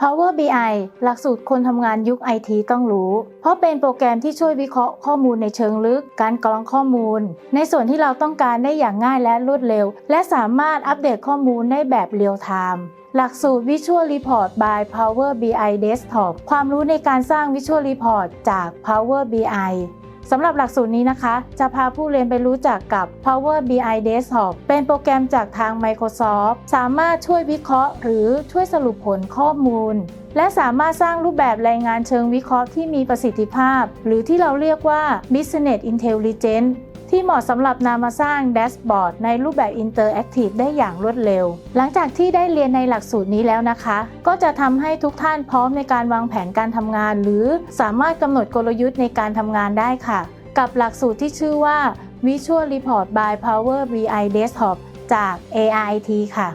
Power BI หลักสูตรคนทำงานยุค IT ต้องรู้ เพราะเป็นโปรแกรมที่ช่วยวิเคราะห์ข้อมูลในเชิงลึก การกรองข้อมูล ในส่วนที่เราต้องการได้อย่างง่ายและรวดเร็ว และสามารถอัปเดตข้อมูลได้แบบเรียลไทม์หลักสูตร Visual Report by Power BI Desktop ความรู้ในการสร้าง Visual Report จาก Power BI สำหรับหลักสูตรนี้นะคะ จะพาผู้เรียนไปรู้จักกับ Power BI Desktop เป็นโปรแกรมจากทาง Microsoft สามารถช่วยวิเคราะห์ หรือช่วยสรุปผลข้อมูล และสามารถสร้างรูปแบบรายงานเชิงวิเคราะห์ที่มีประสิทธิภาพ หรือที่เราเรียกว่า Business Intelligence ที่เหมาะสำหรับนำมาสร้างแดชบอร์ดในรูปแบบอินเตอร์แอคทีฟได้อย่างรวดเร็ว หลังจากที่ได้เรียนในหลักสูตรนี้แล้วนะคะ ก็จะทำให้ทุกท่านพร้อมในการวางแผนการทำงาน หรือสามารถกำหนดกลยุทธ์ในการทำงานได้ค่ะ กับหลักสูตรที่ชื่อว่า Visual Report by Power BI Desktop จาก AIT ค่ะ